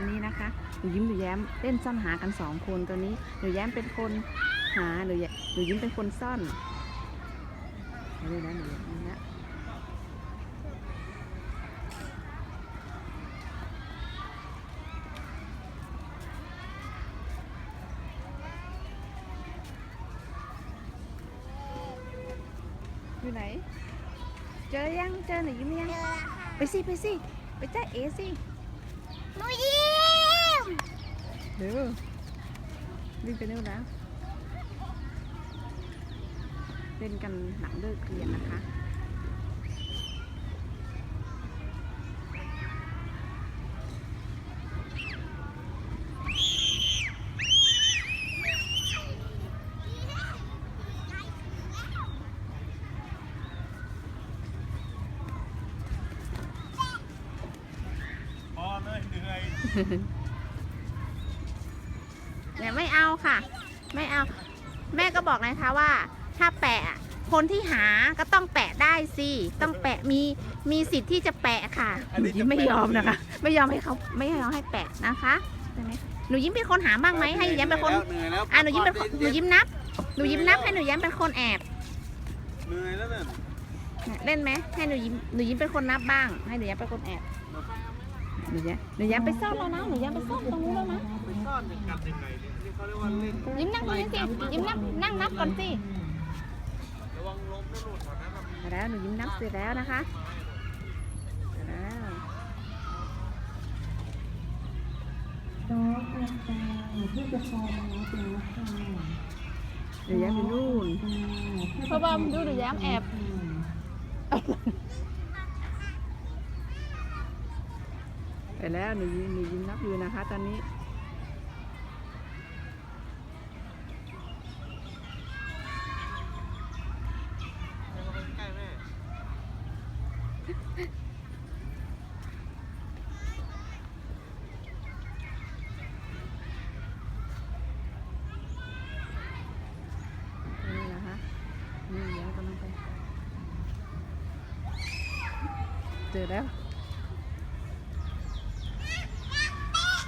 วันนี้นะคะหนูยิ้มหนูแย้มเล่นซ่อนหากันสองคนตัวนี้หนูแย้มเป็นคนหาหนูหนูยิ้มเป็นคนซ่อนเดี๋ยนะหนูนี่นะอยู่ไหน เจอยังเจอหนูยิ้มยังไปสิไปสิไปจ้าเอสิ หนูยิ้มเร็ววิ่งไปเร็วแล้วเล่นกันหลังเลิกเรียนนะคะ เหนื่อยเนี่ยไม่เอาค่ะ ไม่เอา แม่ก็บอกนะคะว่า ถ้าแปะอะคนที่หาก็ต้องแปะได้สิต้องแปะมีมีสิทธิ์ที่จะแปะค่ะหนูยิ้มไม่ยอมนะคะ ไม่ยอมให้เขาไม่ยอมให้แปะนะคะใช่ไหมหนูยิ้มเป็นคนหาบ้างไหมให้หนูยิ้มเป็นคนเหนื่อยแล้วอะหนูยิ้มเป็นคนหนูยิ้มนับหนูยิ้มนับให้หนูยิ้มเป็นคนแอบเหนื่อยแล้วเนี่ยเนี่ยเล่นไหมให้หนูยิ้มหนูยิ้มเป็นคนนับบ้าง ให้หนูยิ้มเป็นคนแอบ หนูยิ้มหนูยิ้มไปซ่อนแล้วนะหนูยิ้มไปซ่อนตรงนู้นแล้วนะไปซ่อนกันยังไงเนี่ยนี่เขาเรียกว่าเล่นยิ้มนั่งตรงนี้สิยิ้มนั่งนั่งนับก่อนสิระวังล้มนะลูกตอนนั้นน่ะมาแล้วหนูยิ้มนับเสร็จแล้วนะคะเสร็จแล้วน้องอันดาที่จะพอมารับแล้วค่ะหนูยิ้มอยู่นู่นเพราะว่ามันดูหนูแย้มแอบ ไปแล้วหนูยิ้มหนูยิ้มนับอยู่นะคะ ตอนนี้ให้เขาไ